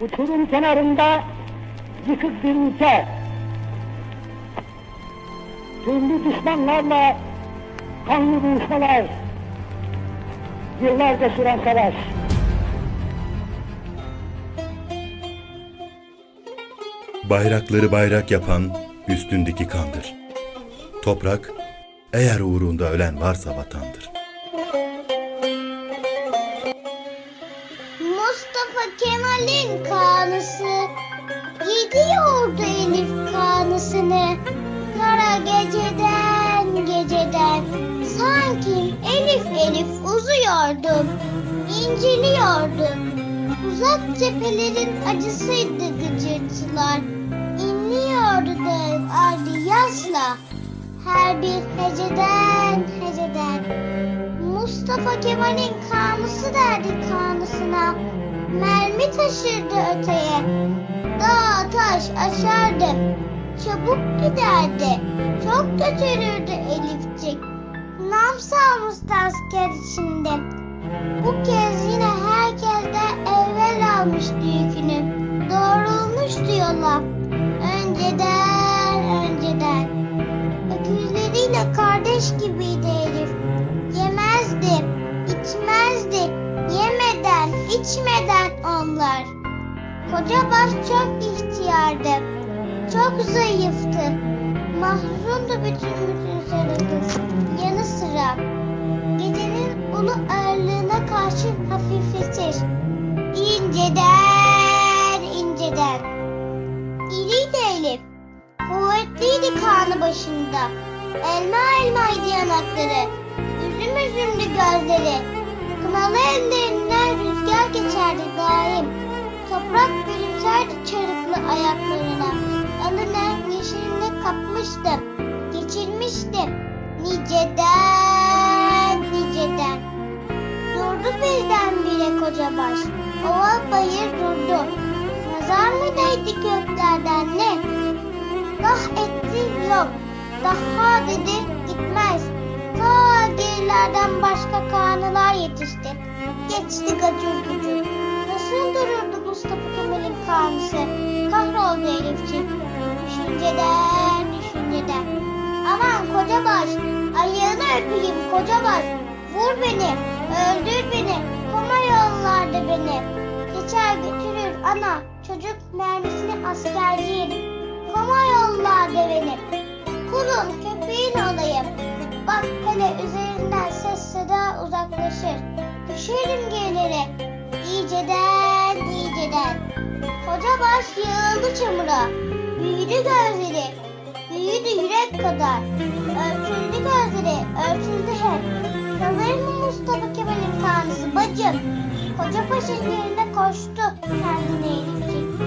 Uçurum kenarında yıkık bir ülke. Türlü düşmanlarla kanlı buluşmalar. Yıllarca süren savaş. Bayrakları bayrak yapan üstündeki kandır. Toprak, eğer uğrunda ölen varsa vatandır. Kemal'in kanısı. Gidiyordu Elif kanısını. Kara geceden geceden. Sanki Elif Elif uzuyordum İnciliyordum Uzak cephelerin acısıydı gıcırtılar. İnliyordu da ardı yasla Her bir heceden heceden. Mustafa Kemal'in kanısı derdi kanısına Mermi taşırdı öteye. Dağ taş aşardı. Çabuk giderdi. Çok götürürdü Elifcik Nam salmıştı asker içinde. Bu kez yine herkesten evvel almıştı yükünü. Doğrulmuştu yola Önceden önceden. Öküzleriyle kardeş gibiydi Elif. Yemezdi, içmezdi, yemeden, içmeden. Koca baş çok ihtiyardı, çok zayıftı. Mahzundu bütün bütün sarıkız, yanı sıra. Gecenin ulu ağırlığına karşı hafifletir. İnceden, inceden. İriydi Elif, kuvvetliydi kanı başında. Elma elmaydı yanakları. Üzüm üzümlü gözleri. Kınalı ellerinden rüzgar geçerdi daim. Yeşilini kapmıştım. Geçirmiştim. Niceden, niceden. Durdu birdenbire koca baş. Ova bayır durdu. Nazar mı değdi göklerden ne? Dah etti yok. Daha dedi gitmez. Ta gerilerden başka kanılar yetişti. Geçti gacır gucur. Nasıl dururdu Mustafa Kemal'in kanısı? Kahroldu Elifciğim. Düşünceden, düşünceden. Aman koca baş, ayağını öpeyim koca baş. Vur beni, öldür beni, koma yollarda beni. Geçer götürür ana, çocuk mermisini askerciğim. Koma yollarda beni. Kulun köpeğin olayım. Bak hele üzerinden ses seda uzaklaşır. Düşerim geliri. İyiceden iyiceden. Koca baş yığıldı çamura. Büyüdü gözleri. Büyüdü yürek kadar. Ölçüldü gözleri. Ölçüldü hep. Kalır mı Mustafa Kemal'in kanısı bacım? Koca paşın yerine koştu kendine Elifciğim.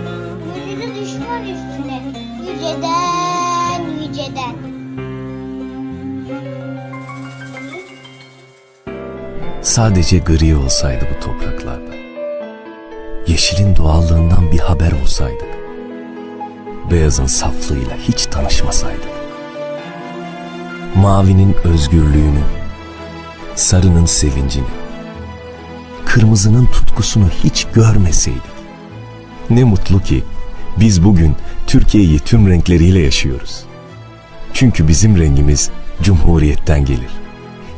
Yürüdü düşman üstüne. Yüceden yüceden. Sadece gri olsaydı bu topraklarda. Yeşilin doğallığından bir haber olsaydık. Beyazın saflığıyla hiç tanışmasaydık. Mavinin özgürlüğünü, sarının sevincini, kırmızının tutkusunu hiç görmeseydik. Ne mutlu ki biz bugün Türkiye'yi tüm renkleriyle yaşıyoruz. Çünkü bizim rengimiz Cumhuriyet'ten gelir.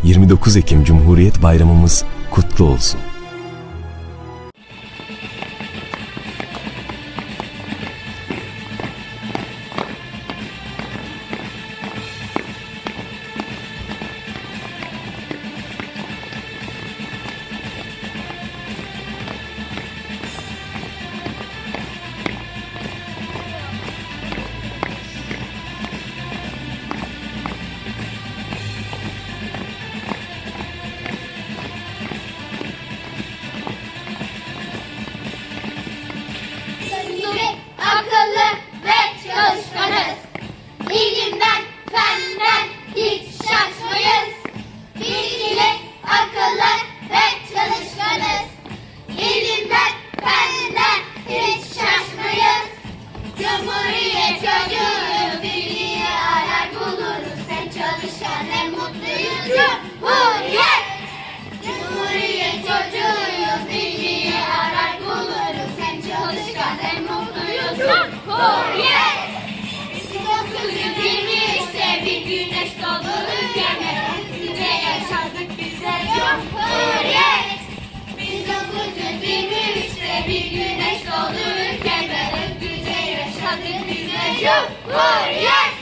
29 Ekim Cumhuriyet Bayramımız kutlu olsun. bir güneş doğdu ülkede özgürce yaşadık biz de çok koruyuz.